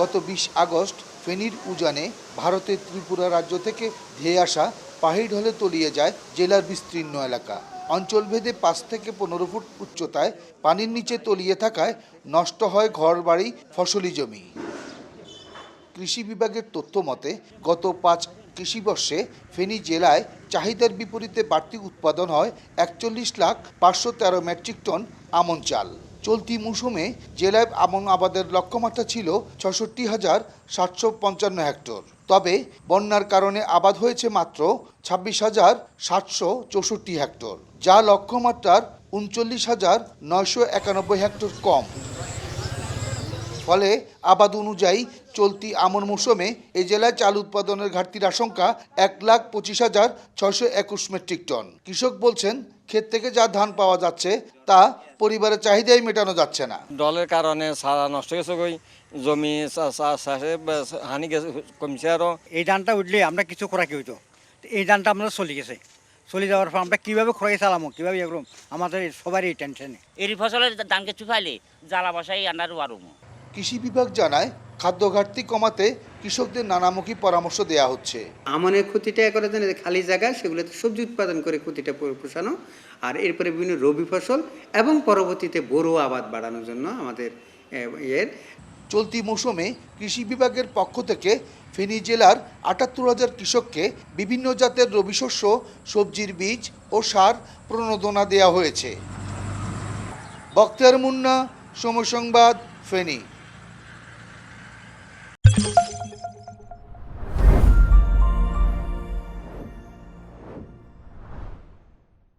গত বিশ আগস্ট ফেনীর উজানে ভারতের ত্রিপুরা রাজ্য থেকে ধেয়ে আসা পাহাড় ঢলে তলিয়ে যায় জেলার বিস্তীর্ণ এলাকা। অঞ্চলভেদে পাঁচ থেকে পনেরো ফুট উচ্চতায় পানির নিচে তলিয়ে থাকায় নষ্ট হয় ঘরবাড়ি, ফসলি জমি। কৃষি বিভাগের তথ্য মতে, গত পাঁচ কৃষিবর্ষে ফেনী জেলায় চাহিদার বিপরীতে বাড়তি উৎপাদন হয় একচল্লিশ লাখ পাঁচশো তেরো মেট্রিক টন আমন চাল। চলতি মৌসুমে জেলায় আমন আবাদের লক্ষ্যমাত্রা ছিল ছষট্টি হাজার সাতশো পঞ্চান্ন হেক্টর। তবে বন্যার কারণে আবাদ হয়েছে মাত্র ছাব্বিশ হাজার সাতশো চৌষট্টি হেক্টর, যা লক্ষ্যমাত্রার উনচল্লিশ হাজার নয়শো একানব্বই হেক্টর কম। ফলে আবাদ অনুযায়ী চলতি আমন মৌসুমে এ জেলায় চাল উৎপাদনের ঘাটতির আশঙ্কা এক লাখ পঁচিশ হাজার ছয়শো একুশ মেট্রিক টন। কৃষক বলছেন ক্ষেত থেকে যা ধান পাওয়া যাচ্ছে তা পরিবারের চাহিদাই মেটানো যাচ্ছে না। ডলের কারণে সারা নষ্ট গেছে গই জমি হানি গেছে কমছে আরও। এই ধানটা উঠলে আমরা কিছু করা কি হইতো। তো এই ধানটা আমাদের চলে গেছে। চলে যাওয়ার পর আমরা কীভাবে খরাই চালামো কীভাবে এগুলো আমাদের সবারই এই টেনশনে। এরি ফসলের ধান কিছু ফাইলে জ্বালা বসাই আন্ডার ওয়ারুম কৃষি বিভাগ জানায় খাদ্য ঘাটতি কমাতে কৃষকদের নানামুখী পরামর্শ দেওয়া হচ্ছে। আমনের ক্ষতিটা করার জন্য খালি জায়গা সেগুলোতে সবজি উৎপাদন করে ক্ষতিটা পোষানো আর এরপরে বিভিন্ন রবি ফসল এবং পরবর্তীতে বোরো আবাদ বাড়ানোর জন্য আমাদের এ, ইয়ের। চলতি মৌসুমে কৃষি বিভাগের পক্ষ থেকে ফেনী জেলার আটাত্তর হাজার কৃষককে বিভিন্ন জাতের রবি শস্য সবজির বীজ ও সার প্রণোদনা দেওয়া হয়েছে। বক্তিয়ার মুন্না সময় সংবাদ ফেনী।